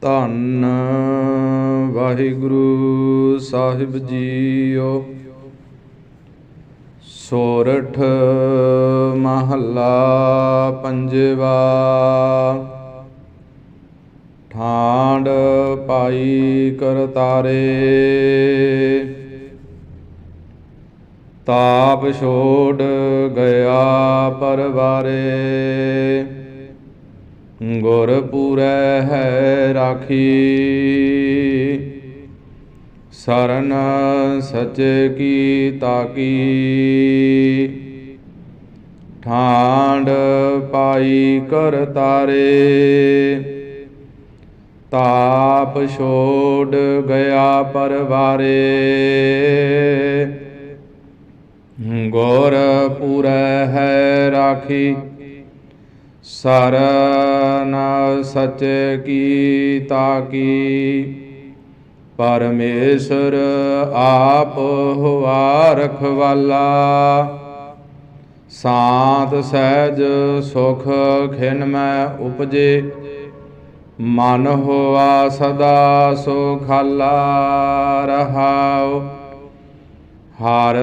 ਧੰਨ ਵਾਹਿਗੁਰੂ ਸਾਹਿਬ ਜੀਓ। ਸੋਰਠ ਮਹੱਲਾ ਪੰਜਵਾ। ਠਾਂਡ ਪਾਈ ਕਰਤਾਰੇ। ਤਾਪ ਛੋੜ ਗਿਆ ਪਰਵਾਰੇ। ਗੁਰ ਹੈ ਰਾਖੀ। ਸਰਨ ਸਚ ਕੀ ਤਾਕੀ। ਠਾਂਡ ਪਾਈ ਕਰ ਤਾਰੇ। ਤਾਪ ਛੋੜ ਗਿਆ ਪਰਵਾਰੇ। ਗੁਰ ਪੂਰੈ ਹੈ ਰਾਖੀ। ਸਰ ਸਰਨ ਸਚ ਕੀ ਤਾਕੀ ਪਰਮੇਸ਼ਰ ਆਪ ਹੁਆ ਰਖਵਾਲਾ। ਸਾਤ ਸਹਿਜ ਸੁਖ ਖਿਨ ਮੈਂ ਉਪਜੇ। ਮਨ ਹੋਆ ਸਦਾ ਸੁਖਾਲਾ ਰਹਾਉ। ਹਰ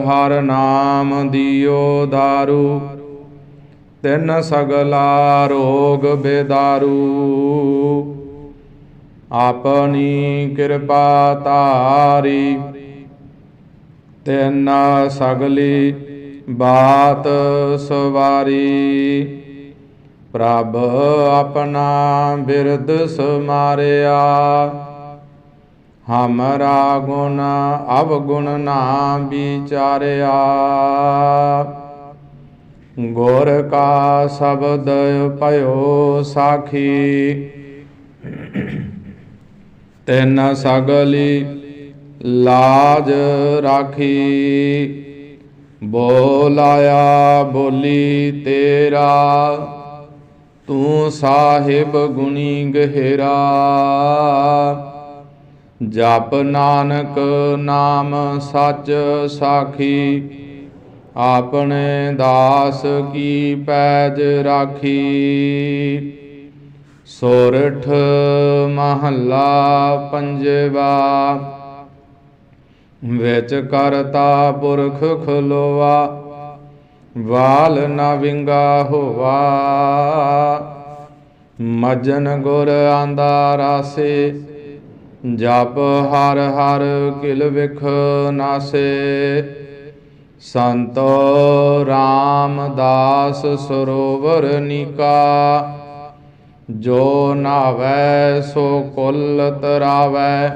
ਹਰ ਨਾਮ ਦਿਓ ਦਾਰੂ। ਤਿੰਨ ਸਗਲਾ ਰੋਗ ਬੇਦਾਰੂ। ਆਪਣੀ ਕਿਰਪਾ ਤਾਰੀ ਤਿੰਨ ਸਗਲੀ ਬਾਤ ਸਵਾਰੀ। ਪ੍ਰਭ ਆਪਣਾ ਬਿਰਦ ਸਮਾਰਿਆ। ਹਮਰਾ ਗੁਣ ਅਵਗੁਣ ਨਾ ਵਿਚਾਰਿਆ। ਗੁਰ ਕਾ ਸ਼ਬਦ ਭਇਓ ਸਾਖੀ। ਤੈਨ ਸਗਲੀ ਲਾਜ ਰਾਖੀ। ਬੋਲਾਇਆ ਬੋਲੀ ਤੇਰਾ, ਤੂੰ ਸਾਹਿਬ ਗੁਣੀ ਗਹਿਰਾ। ਜਪ ਨਾਨਕ ਨਾਮ ਸੱਚ ਸਾਖੀ। ਆਪਣੇ ਦਾਸ ਕੀ ਪੈਜ ਰਾਖੀ? ਸੋਰਠ ਮਹੱਲਾ ਪੰਜਵਾ, ਵਿੱਚ ਕਰਤਾ ਪੁਰਖ ਖਲੋਆ, ਵਾਲ ਨਾ ਵਿੰਗਾ ਹੋਵਾ ਮਜਨ ਗੁਰ ਆਂਦਾ ਰਾਸੇ, ਜਪ ਹਰ ਹਰ ਕਿਲ ਵਿਖ ਨਾਸੇ। ਸੰਤੋ ਰਾਮਦਾਸ ਸਰੋਵਰ ਨਿਕਾ, ਜੋ ਨਾਵੈ ਸੋ ਕੁਲ ਤਰਾਵੈ,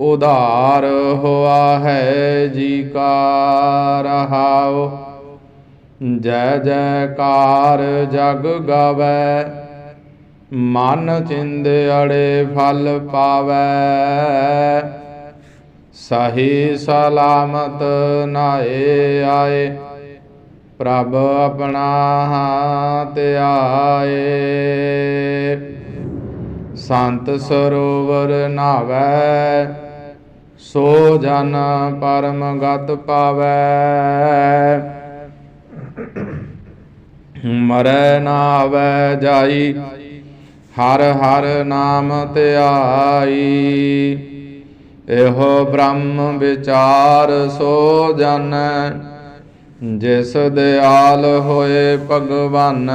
ਉਧਾਰ ਹੋਆ ਹੈ ਜੀ ਕਾ ਰਹਾਉ। ਜੈ ਜੈਕਾਰ ਜਗ ਗਾਵੈ, ਮਨ ਚਿੰਦ ਅੜੇ ਫਲ ਪਾਵੈ। ਸਹੀ ਸਲਾਮਤ ਨਾਏ ਆਏ, ਪ੍ਰਭ ਆਪਣਾ ਹਾਥ ਆਏ। ਸੰਤ ਸਰੋਵਰ ਨਾਵੈ, ਸੋ ਜਨ ਪਰਮ ਗਤ ਪਾਵੈ। ਮਰੈ ਨਾ ਆਵੈ ਜਾਈ, ਹਰ ਹਰ ਨਾਮ ਧਿਆਈ ਇਹੋ ਬ੍ਰਹਮ ਵਿਚਾਰ ਸੋ ਜਨ, ਜਿਸ ਦਿਆਲ ਹੋਏ ਭਗਵਾਨ।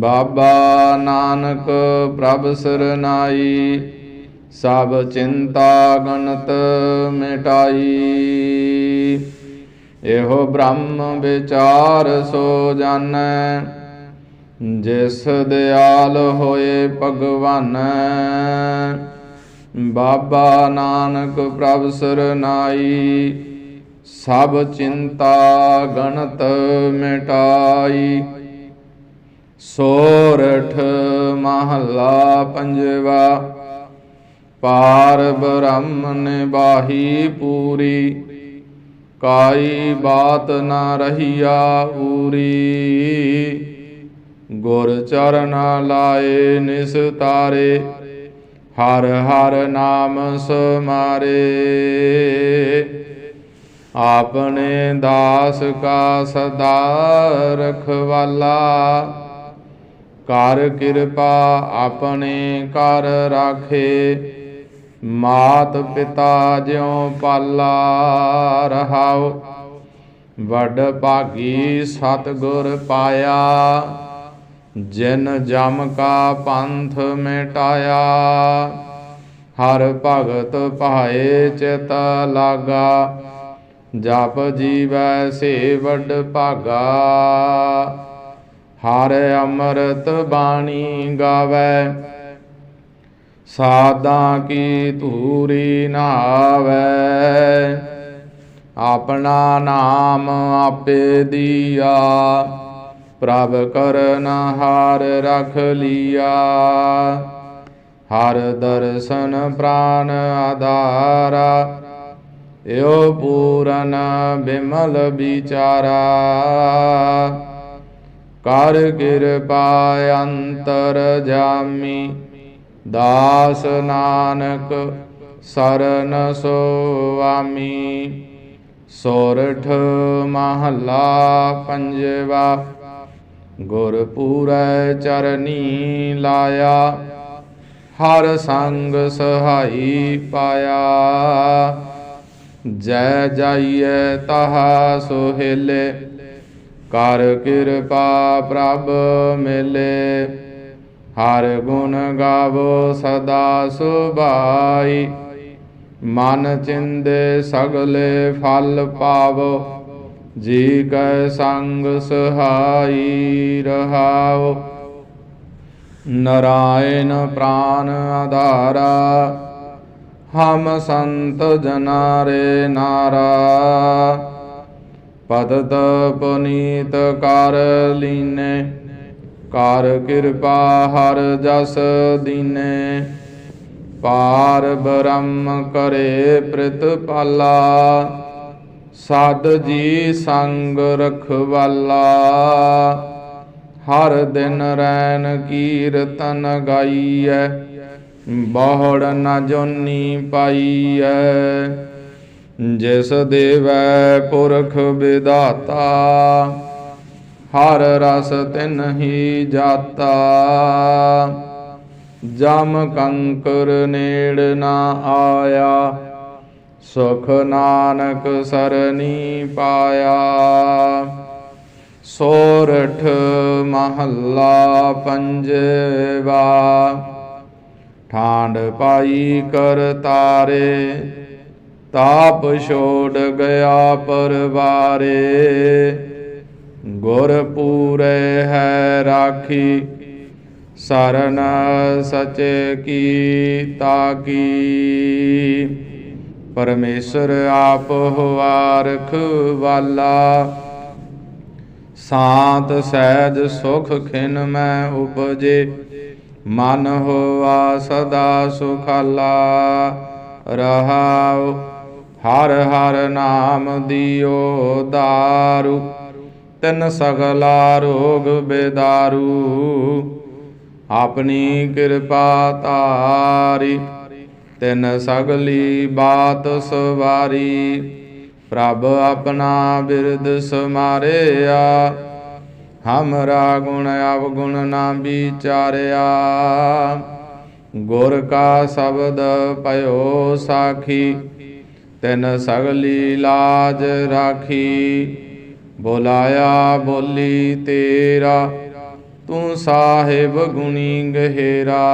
ਬਾਬਾ ਨਾਨਕ ਪ੍ਰਭ ਸਰਨਾਈ ਸਭ ਚਿੰਤਾ ਗਣਤ ਮਿਟਾਈ। ਇਹੋ ਬ੍ਰਹਮ ਵਿਚਾਰ ਸੋ ਜਨ, ਜਿਸ ਦਿਆਲ ਹੋਏ ਭਗਵਾਨ। ਬਾਬਾ ਨਾਨਕ ਪ੍ਰਭ ਸਰਨਾਈ ਸਭ ਚਿੰਤਾ ਗਣਤ ਮਿਟਾਈ। ਸੋਰਠ ਮਹੱਲਾ ਪੰਜਵਾ, ਪਾਰ ਬ੍ਰਹਮ ਨਿਬਾਹੀ ਪੂਰੀ। ਕਾਈ ਬਾਤ ਨਾ ਰਹੀਆ ਪੂਰੀ ਗੁਰ ਚਰਨ ਲਾਏ ਨਿਸਤਾਰੇ ਹਰ ਹਰ ਨਾਮ ਸਮਾਰੇ। ਆਪਣੇ ਦਾਸ ਕਾ ਸਦਾ ਰਖਵਾਲਾ। ਕਰ ਕਿਰਪਾ ਆਪਣੇ ਕਰ ਰਾਖੇ। ਮਾਤ ਪਿਤਾ ਜਿਉ ਪਾਲਾ ਰਹਾਉ। ਵੱਡ ਭਾਗੀ ਸਤਿਗੁਰ ਪਾਇਆ। ਜਿਨ ਜਮ ਕਾ ਪੰਥ ਮਿਟਾਇਆ, ਹਰ ਭਗਤ ਭਾਏ ਚਿਤ ਲਾਗਾ, ਜਪ ਜੀਵੈ ਸੇ ਵੱਡ ਭਾਗਾ। ਹਰ ਅੰਮ੍ਰਿਤ ਬਾਣੀ ਗਾਵੇ ਸਾਦਾ ਕੀ ਧੂਰੀ ਨਾਵੇ। ਆਪਣਾ ਨਾਮ ਆਪੇ ਦੀਆ ਪ੍ਰਭ ਕਰਨ ਹਾਰ ਰਖ ਲਿਆ। ਹਰ ਦਰਸ਼ਨ ਪ੍ਰਾਨ ਆਧਾਰਾ ਏਉ ਪੂਰਨ ਬਿਮਲ ਵਿਚਾਰਾ। ਕਰ ਕਿਰਪਾ ਅੰਤਰ ਜਾਮੀ, ਦਾਸ ਨਾਨਕ ਸਰਨ ਸੁਆਮੀ। ਸੋਰਠ ਮਹੱਲਾ ਪੰਜਵਾ ਗੁਰ ਪੂਰੈ ਚਰਨੀ ਲਾਇਆ, ਹਰ ਸੰਗ ਸਹਾਈ ਪਾਇਆ। ਜੈ ਜਾਈਐ ਤਹਾ ਸੁਹੇਲੇ, ਕਰ ਕਿਰਪਾ ਪ੍ਰਭ ਮਿਲੇ। ਹਰ ਗੁਣ ਗਾਵੋ ਸਦਾ ਸੁਭਾਈ, ਮਨ ਚਿੰਦੇ ਸਗਲੇ ਫਲ ਪਾਵੋ। ਜੀ ਕੈ ਸੰਗ ਸਹਾਈ ਰਹਾਓ। ਨਰਾਇਣ ਪ੍ਰਾਨ ਆਧਾਰਾ, ਹਮ ਸੰਤ ਜਨਾਰੇ ਨਾਰਾ। ਪਦਤ ਪੁਨੀਤ ਕਰ ਲੀਨੇ, ਕਰ ਕਿਰਪਾ ਹਰ ਜਸ ਦੀਨੇ। ਪਾਰ ਬ੍ਰਹਮ ਕਰੇ ਪ੍ਰਿਤਪਾਲਾ ਸਦ ਜੀ ਸੰਗ ਰਖਵਾਲਾ, ਹਰ ਦਿਨ ਰੈਨ ਕੀਰਤਨ ਗਾਈਐ, ਬਹੁੜ ਨ ਜੋਨੀ ਪਾਈਐ। ਜਿਸ ਦੇਵੈ ਪੁਰਖ ਵਿਦਾਤਾ ਹਰ ਰਸ ਤਿਨ ਹੀ ਜਾਤਾ। ਜਮ ਕੰਕਰ ਨੇੜ ਨਾ ਆਇਆ ਸੁਖ ਨਾਨਕ ਸਰਨੀ ਪਾਇਆ। ਸੋਰਠ ਮਹੱਲਾ ਪੰਜਵਾ। ਠਾਂਡ ਪਾਈ ਕਰ ਤਾਰੇ, ਤਾਪ ਛੋੜ ਗਿਆ ਪਰਵਾਰੇ। ਗੁਰ ਪੂਰੇ ਹੈ ਰਾਖੀ, ਸਰਨ ਸਚ ਕੀ ਤਾਕੀ। ਪਰਮੇਸ਼ਰ ਆਪ ਹੋਆ ਰਖਵਾਲਾ ਸਾਤ ਸਹਿਜ ਸੁਖ ਖਿਨ ਮੈਂ ਉਪਜੇ। ਮਨ ਹੋਆ ਸਦਾ ਸੁਖਾਲਾ। ਰਹਾਉ, ਹਰ ਹਰ ਨਾਮ ਦਿਓ ਦਾਰੂ। ਤਨ ਸਗਲਾ ਰੋਗ ਬੇਦਾਰੂ। ਆਪਣੀ ਕਿਰਪਾ ਤਾਰੀ। ਤਿਨ ਸਗਲੀ ਬਾਤ ਸਵਾਰੀ, ਪ੍ਰਭ ਆਪਣਾ ਬਿਰਦ ਸਮਾਰਿਆ। ਹਮਰਾ ਗੁਣ ਅਵਗੁਣ ਨਾ ਵਿਚਾਰਿਆ। ਗੁਰ ਕਾ ਸ਼ਬਦ ਪਇਓ ਸਾਖੀ, ਤਿਨ ਸਗਲੀ ਲਾਜ ਰਾਖੀ। ਬੋਲਾਇਆ ਬੋਲੀ ਤੇਰਾ, ਤੂੰ ਸਾਹਿਬ ਗੁਣੀ ਗਹਿਰਾ।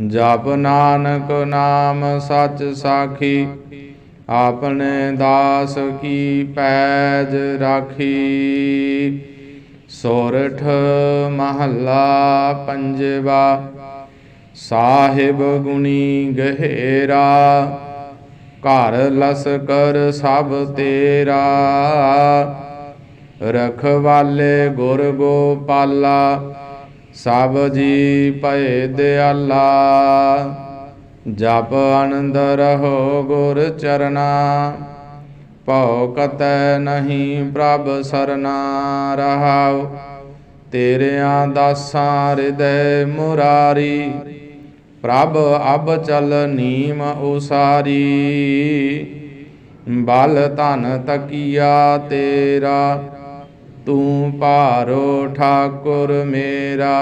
ਜਪ ਨਾਨਕ ਨਾਮ ਸਚ ਸਾਖੀ, ਆਪਣੇ ਦਾਸ ਕੀ ਪੈਜ ਰਾਖੀ। ਸੋਰਠ ਮਹੱਲਾ ਪੰਜਵਾ, ਸਾਹਿਬ ਗੁਣੀ ਗਹਿਰਾ, ਘਰ ਲਸਕਰ ਸਭ ਤੇਰਾ। ਰਖਵਾਲੇ ਗੁਰ ਗੋਪਾਲਾ ਸਭ ਜੀ ਭਏ ਦਿਆਲਾ, ਜਪ ਆਨੰਦ ਰਹੋ ਗੁਰ ਚਰਨਾ, ਭਉ ਕਤੈ ਨਹੀਂ ਪ੍ਰਭ ਸਰਨਾ, ਰਹਾਉ ਤੇਰਿਆਂ ਦਾਸਾਂ ਹਿਰਦੈ ਮੁਰਾਰੀ, ਪ੍ਰਭ ਅਬ ਚਲ ਨੀਮ ਉਸਾਰੀ, ਬਲ ਧਨ ਤਕੀਆ ਤੇਰਾ ਤੂੰ ਭਾਰੋ ਠਾਕੁਰ ਮੇਰਾ।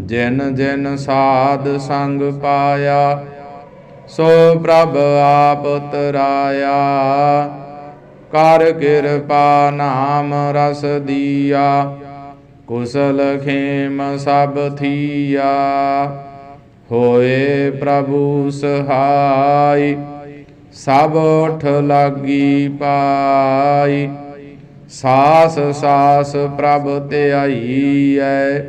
ਜਿਨ ਜਿਨ ਸਾਧ ਸੰਗ ਪਾਇਆ, ਸੋ ਪ੍ਰਭ ਆਪ ਤਰਾਇਆ। ਕਰ ਕਿਰਪਾ ਨਾਮ ਰਸ ਦੀਆ, ਕੁਸਲ ਖੇਮ ਸਭ ਥੀਆ। ਹੋਏ ਪ੍ਰਭੂ ਸਹਾਈ, ਸਭ ਉਠ ਲਾਗੀ ਪਾਈ। ਸਾਸ ਸਾਸ ਪ੍ਰਭ ਧਿਆਈਐ,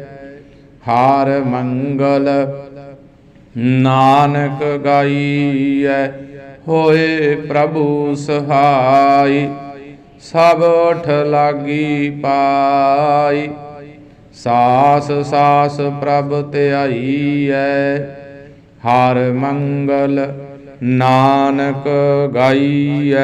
ਹਾਰ ਮੰਗਲ ਨਾਨਕ ਗਾਈਐ, ਹੋਏ ਪ੍ਰਭੂ ਸਹਾਈ, ਸਭ ਉਠ ਲਾਗੀ ਪਾਈ। ਸਾਸ ਸਾਸ ਪ੍ਰਭ ਧਿਆਈਐ, ਹਰ ਮੰਗਲ ਨਾਨਕ ਗਾਈਐ।